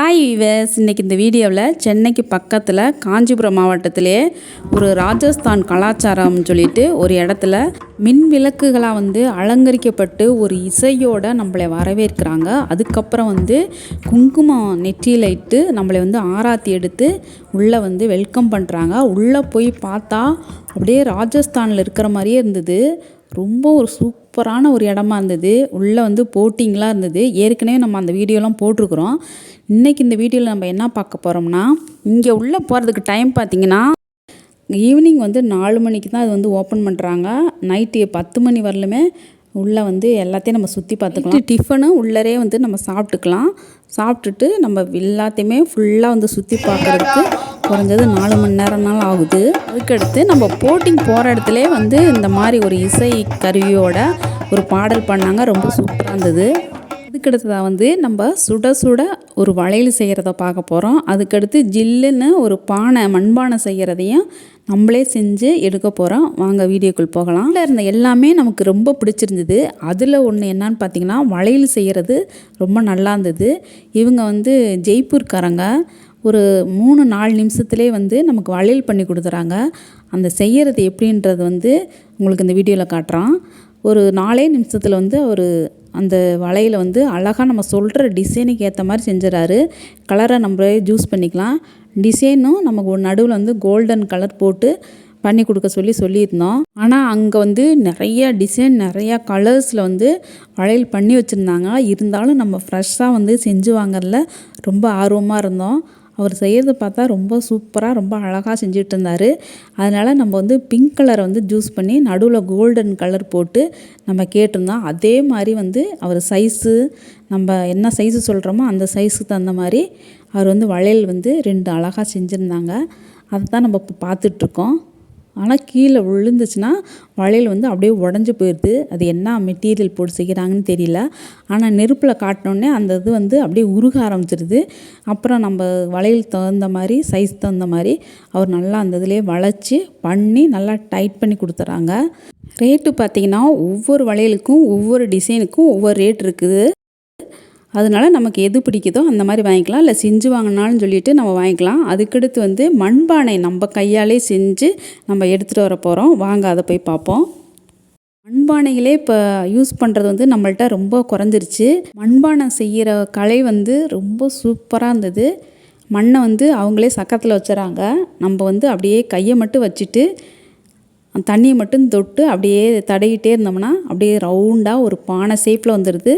Hi viewers இன்றைக்கி இந்த வீடியோவில் சென்னைக்கு பக்கத்தில் காஞ்சிபுரம் மாவட்டத்திலே ஒரு ராஜஸ்தான் கலாச்சாரம்னு சொல்லிட்டு ஒரு இடத்துல மின் விளக்குகளாக வந்து அலங்கரிக்கப்பட்டு ஒரு இசையோடு நம்மளை வரவேற்கிறாங்க. அதுக்கப்புறம் வந்து குங்குமம் நெற்றியில் இட்டு நம்மளை வந்து ஆராத்தி எடுத்து உள்ளே வந்து வெல்கம் பண்ணுறாங்க உள்ளே போய் பார்த்தா அப்படியே ராஜஸ்தானில் இருக்கிற மாதிரியே இருந்தது. ரொம்ப ஒரு சூப் சூப்பரான ஒரு இடமா இருந்தது. உள்ளே வந்து போட்டிங்லாம் இருந்தது. ஏற்கனவே நம்ம அந்த வீடியோலாம் போட்டிருக்குறோம். இன்றைக்கி இந்த வீடியோவில் நம்ம என்ன பார்க்க போகிறோம்னா இங்கே உள்ளே போகிறதுக்கு டைம் பார்த்திங்கன்னா ஈவினிங் வந்து நாலு மணிக்கு தான் அது வந்து ஓப்பன் பண்ணுறாங்க நைட்டு பத்து மணி வரலுமே உள்ளே வந்து எல்லாத்தையும் நம்ம சுற்றி பார்த்துக்கலாம் டிஃபனும் உள்ளரே வந்து நம்ம சாப்பிட்டுக்கலாம் சாப்பிட்டுட்டு நம்ம எல்லாத்தையுமே ஃபுல்லாக வந்து சுற்றி பார்க்குறதுக்கு குறைஞ்சது நாலு மணி நேரம்னாலும் ஆகுது. அதுக்கடுத்து நம்ம போட்டிங் போகிற இடத்துல வந்து இந்த மாதிரி ஒரு இசை கருவியோட ஒரு பாடல் பண்ணாங்க ரொம்ப சூப்பராக இருந்தது. அதுக்கடுத்ததாக வந்து நம்ம சுட சுட ஒரு வளையல் செய்கிறத பார்க்க போகிறோம் அதுக்கடுத்து ஜில்லுன்னு ஒரு பானை மண்பானை செய்கிறதையும் நம்மளே செஞ்சு எடுக்க போகிறோம் வாங்க வீடியோக்குள் போகலாம். இல்லை இருந்த எல்லாமே நமக்கு ரொம்ப பிடிச்சிருந்தது. அதில் ஒன்று என்னன்னு பார்த்தீங்கன்னா வளையல் செய்கிறது ரொம்ப நல்லா இருந்தது. இவங்க வந்து ஜெய்ப்பூர்காரங்க. ஒரு மூணு நாலு நிமிஷத்துலேயே வந்து நமக்கு வளையல் பண்ணி கொடுத்துறாங்க. அந்த செய்கிறது எப்படின்றது வந்து உங்களுக்கு இந்த வீடியோவில் காட்டுறான் ஒரு நாலே நிமிஷத்தில் வந்து அவர் அந்த வலையில் வந்து அழகாக நம்ம சொல்கிற டிசைனுக்கு ஏற்ற மாதிரி செஞ்சிடறாரு. கலரை நம்மளே ஜூஸ் பண்ணிக்கலாம். டிசைனும் நமக்கு ஒரு நடுவில் வந்து கோல்டன் கலர் போட்டு பண்ணி கொடுக்க சொல்லி சொல்லியிருந்தோம். ஆனால் அங்கே வந்து நிறைய டிசைன் நிறையா கலர்ஸில் வந்து வளையல் பண்ணி வச்சுருந்தாங்க. இருந்தாலும் நம்ம ஃப்ரெஷ்ஷாக வந்து செஞ்சு வாங்கறதுல ரொம்ப ஆர்வமாக இருந்தோம். அவர் செய்கிறத பார்த்தா ரொம்ப சூப்பராக ரொம்ப அழகாக செஞ்சுட்டு இருந்தார் அதனால் நம்ம வந்து பிங்க் கலரை வந்து ஜூஸ் பண்ணி நடுவில் கோல்டன் கலர் போட்டு நம்ம கேட்டிருந்தோம். அதே மாதிரி வந்து அவர் சைஸு நம்ம என்ன சைஸு சொல்கிறோமோ அந்த சைஸுக்கு தகுந்த மாதிரி அவர் வந்து வளையல் வந்து ரெண்டு அழகாக செஞ்சுருந்தாங்க. அதை தான் நம்ம இப்போ பார்த்துட்ருக்கோம். ஆனால் கீழே விழுந்துச்சுன்னா வளையல் வந்து அப்படியே உடஞ்சி போயிடுது அது என்ன மெட்டீரியல் போட்டு செய்கிறாங்கன்னு தெரியல. ஆனால் நெருப்பில் காட்டினோடனே அந்த இது வந்து அப்படியே உருக ஆரம்பிச்சிருது. அப்புறம் நம்ம வளையல் தகுந்த மாதிரி சைஸ் தகுந்த மாதிரி அவர் நல்லா அந்த இதுலேயே வளைச்சி பண்ணி நல்லா டைட் பண்ணி கொடுத்துறாங்க. ரேட்டு பார்த்திங்கன்னா ஒவ்வொரு வளையலுக்கும் ஒவ்வொரு டிசைனுக்கும் ஒவ்வொரு ரேட் இருக்குது. அதனால நமக்கு எது பிடிக்குதோ அந்த மாதிரி வாங்கிக்கலாம். இல்லை செஞ்சு வாங்கினாலும் சொல்லிட்டு நம்ம வாங்கிக்கலாம். அதுக்கடுத்து வந்து மண்பானை நம்ம கையாலே செஞ்சு நம்ம எடுத்துகிட்டு வர போகிறோம் வாங்க அதை போய் பார்ப்போம். மண்பானைகளே இப்போ யூஸ் பண்ணுறது வந்து நம்மள்ட்ட ரொம்ப குறைஞ்சிருச்சு. மண்பானை செய்கிற கலை வந்து ரொம்ப சூப்பராக இருந்தது. மண்ணை வந்து அவங்களே சக்கரத்தில் வச்சுறாங்க நம்ம வந்து அப்படியே கையை மட்டும் வச்சுட்டு தண்ணியை மட்டும் தொட்டு அப்படியே தடையிட்டே இருந்தோம்னா அப்படியே ரவுண்டாக ஒரு பானை ஷேப்பில் வந்துடுது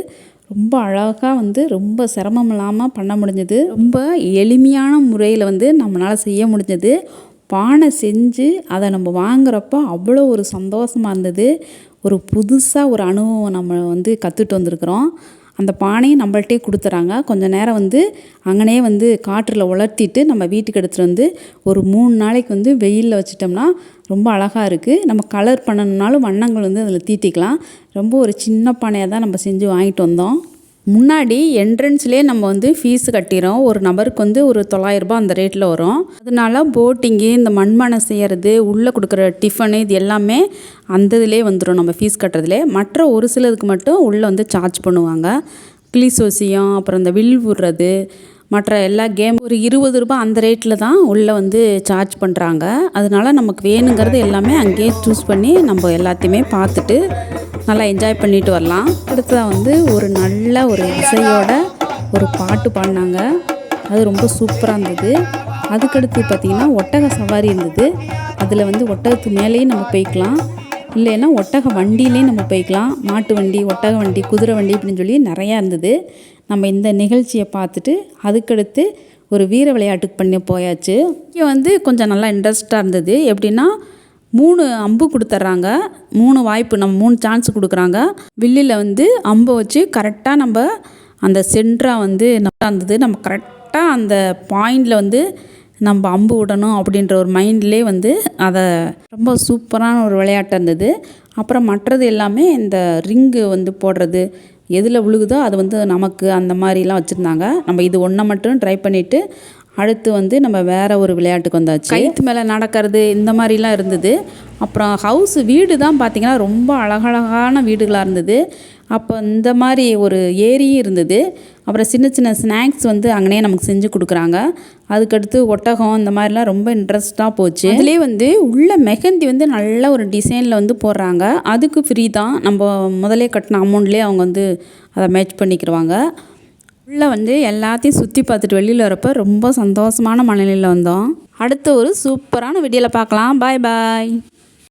ரொம்ப அழகாக வந்து ரொம்ப சிரமம் இல்லாமல் பண்ண முடிஞ்சது. ரொம்ப எளிமையான முறையில் வந்து நம்மளால் செய்ய முடிஞ்சது. பானை செஞ்சு அதை நம்ம வாங்குறப்போ அவ்வளோ ஒரு சந்தோஷமாக இருந்தது. ஒரு புதுசாக ஒரு அனுபவம் நம்ம வந்து கற்றுட்டு வந்திருக்கிறோம். அந்த பானையும் நம்மள்ட்டே கொடுத்துறாங்க. கொஞ்சம் நேரம் வந்து அங்கனே வந்து காற்றில் உலர்த்திட்டு நம்ம வீட்டுக்கு எடுத்துகிட்டு வந்து ஒரு மூணு நாளைக்கு வந்து வெயிலில் வச்சிட்டோம்னா ரொம்ப அழகாக இருக்குது நம்ம கலர் பண்ணணுன்னாலும் வண்ணங்கள் வந்து அதில் தீட்டிக்கலாம். ரொம்ப ஒரு சின்ன பானையாக தான் நம்ம செஞ்சு வாங்கிட்டு வந்தோம். முன்னாடி என்ட்ரன்ஸ்லேயே நம்ம வந்து ஃபீஸ் கட்டிடுறோம் ஒரு நபருக்கு வந்து ஒரு தொள்ளாயிரரூபா அந்த ரேட்டில் வரும். அதனால போட்டிங்கு இந்த மண்பானை செய்கிறது உள்ளே கொடுக்குற டிஃபனு இது எல்லாமே அந்த இதிலே வந்துடும் நம்ம ஃபீஸ் கட்டுறதுலே மற்ற ஒரு சிலதுக்கு மட்டும் உள்ளே வந்து சார்ஜ் பண்ணுவாங்க. கிளிசோசியம் அப்புறம் இந்த வில் விடுறது மற்ற எல்லா கேம் ஒரு இருபது ரூபாய் அந்த ரேட்டில் தான் உள்ளே வந்து சார்ஜ் பண்ணுறாங்க அதனால நமக்கு வேணுங்கிறது எல்லாமே அங்கேயே சூஸ் பண்ணி நம்ம எல்லாத்தையுமே பார்த்துட்டு நல்லா என்ஜாய் பண்ணிட்டு வரலாம். அடுத்ததாக வந்து ஒரு நல்ல ஒரு இசையோட ஒரு பாட்டு பாடினாங்க. அது ரொம்ப சூப்பராக இருந்தது. அதுக்கடுத்து பார்த்திங்கன்னா ஒட்டக சவாரி இருந்தது. அதில் வந்து ஒட்டகத்து மேலேயும் நம்ம போய்க்கலாம். இல்லைன்னா ஒட்டக வண்டியிலையும் நம்ம போய்க்கலாம். மாட்டு வண்டி ஒட்டக வண்டி குதிரை வண்டி அப்படின்னு சொல்லி நிறையா இருந்தது. நம்ம இந்த நிகழ்ச்சியை பார்த்துட்டு அதுக்கடுத்து ஒரு வீர விளையாட்டுக்கு பண்ணி போயாச்சு. இங்கே வந்து கொஞ்சம் நல்லா இன்ட்ரெஸ்ட்டாக இருந்தது. எப்படின்னா மூணு அம்பு கொடுத்துட்றாங்க மூணு வாய்ப்பு நம்ம மூணு சான்ஸ் கொடுக்குறாங்க. வில்லில் வந்து அம்பை வச்சு கரெக்டாக நம்ம அந்த சென்டராக வந்து நல்லா இருந்தது. நம்ம கரெக்டாக அந்த பாயிண்டில் வந்து நம்ம அம்பு விடணும் அப்படின்ற ஒரு மைண்ட்லேயே வந்து அதை ரொம்ப சூப்பரான ஒரு விளையாட்டாக இருந்தது. அப்புறம் மற்றது எல்லாமே இந்த ரிங்கு வந்து போடுறது எதில் விழுகுதோ அது வந்து நமக்கு அந்த மாதிரிலாம் வச்சுருந்தாங்க. நம்ம இது ஒன்றை மட்டும் ட்ரை பண்ணிவிட்டு அடுத்து வந்து நம்ம வேறு ஒரு விளையாட்டுக்கு வந்தாச்சு. கைத்து மேலே நடக்கிறது இந்த மாதிரிலாம் இருந்தது. அப்புறம் ஹவுஸ் வீடு தான் பார்த்திங்கன்னா ரொம்ப அழகழகான வீடுகளாக இருந்தது. அப்போ இந்த மாதிரி ஒரு ஏரியும் இருந்தது. அப்புறம் சின்ன சின்ன ஸ்நாக்ஸ் வந்து அங்கனே நமக்கு செஞ்சு கொடுக்குறாங்க. அதுக்கடுத்து ஒட்டகம் இந்த மாதிரிலாம் ரொம்ப இன்ட்ரெஸ்ட்டாக போச்சு. அதுலேயே வந்து உள்ள மெஹந்தி வந்து நல்ல ஒரு டிசைனில் வந்து போடுறாங்க. அதுக்கு ஃப்ரீ தான். நம்ம முதலே கட்டின அமௌண்ட்லேயே அவங்க வந்து அதை மேட்ச் பண்ணிக்கிடுவாங்க உள்ளே வந்து எல்லாத்தையும் சுற்றி பார்த்துட்டு வெளியில் வரப்போ ரொம்ப சந்தோஷமான மனநிலையில் வந்தோம். அடுத்த ஒரு சூப்பரான வீடியோவில் பார்க்கலாம். பாய் பாய்